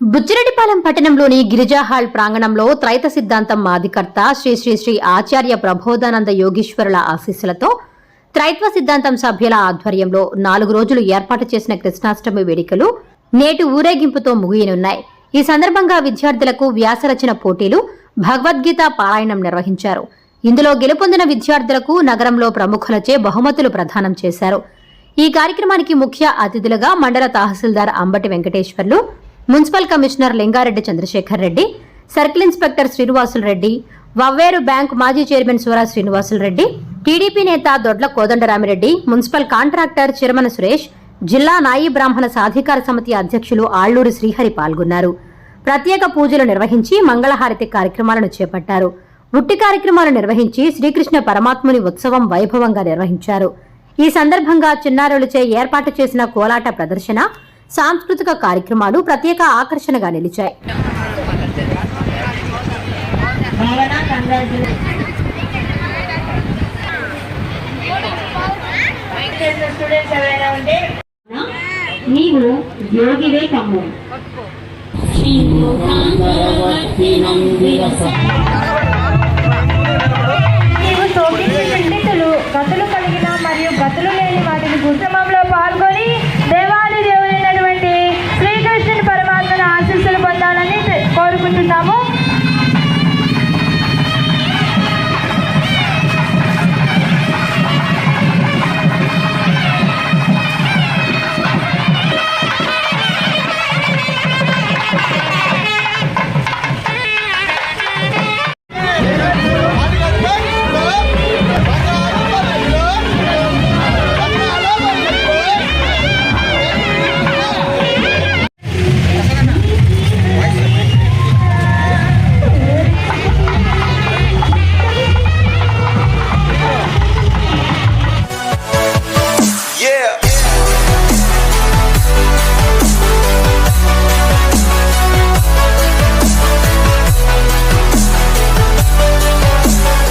బుచ్చిరెడ్డిపాలెం పట్టణంలోని గిరిజా హాల్ ప్రాంగణంలో త్రైత సిద్ధాంతం మాధికర్త శ్రీ శ్రీ శ్రీ ఆచార్య ప్రబోధానంద యోగీశ్వరుల ఆశీస్సులతో త్రైత్వ సిద్ధాంతం సభ్యుల ఆధ్వర్యంలో నాలుగు రోజులు ఏర్పాటు చేసిన కృష్ణాష్టమి వేడుకలు నేటి ఊరేగింపుతో ముగియనున్నాయి. ఈ సందర్భంగా విద్యార్థులకు వ్యాసరచన పోటీలు భగవద్గీత పారాయణం నిర్వహించారు. ఇందులో గెలుపొందిన విద్యార్థులకు నగరంలో ప్రముఖులచే బహుమతులు ప్రదానం చేశారు. ఈ కార్యక్రమానికి ముఖ్య అతిథులుగా మండల తహసీల్దార్ Ambati Venkateswarlu municipal commissioner Lingareddy Chandrasekhar Reddy circle inspector Srinivasulu Reddy Vavveru bank మాజీ చైర్మన్ సూరా శ్రీనివాసులు రెడ్డి టీడీపీ నేత దొడ్ల కోదండరామిరెడ్డి మున్సిపల్ కాంట్రాక్టర్ చిరమన సురేష్ జిల్లా నాయి బ్రాహ్మణ సాధికార సమితి అధ్యక్షులు ఆళ్ళూరి శ్రీహరి పాల్గొన్నారు. ప్రత్యేక పూజలు నిర్వహించి మంగళహారతి కార్యక్రమాలను చేపట్టారు. ఉట్టి కార్యక్రమాలు నిర్వహించి శ్రీకృష్ణ పరమాత్ముని ఉత్సవం వైభవంగా నిర్వహించారు. ఈ సందర్భంగా చిన్నారులచే ఏర్పాటు చేసిన కోలాట ప్రదర్శన సాంస్కృతిక కార్యక్రమాలు ప్రత్యేక ఆకర్షణగా నిలిచాయి. నీవు యోగివే కమ్ము నీవు శోభించే పండితులు గతులు కలిగిన మరియు గతులు లేని వాటిని పాల్గొని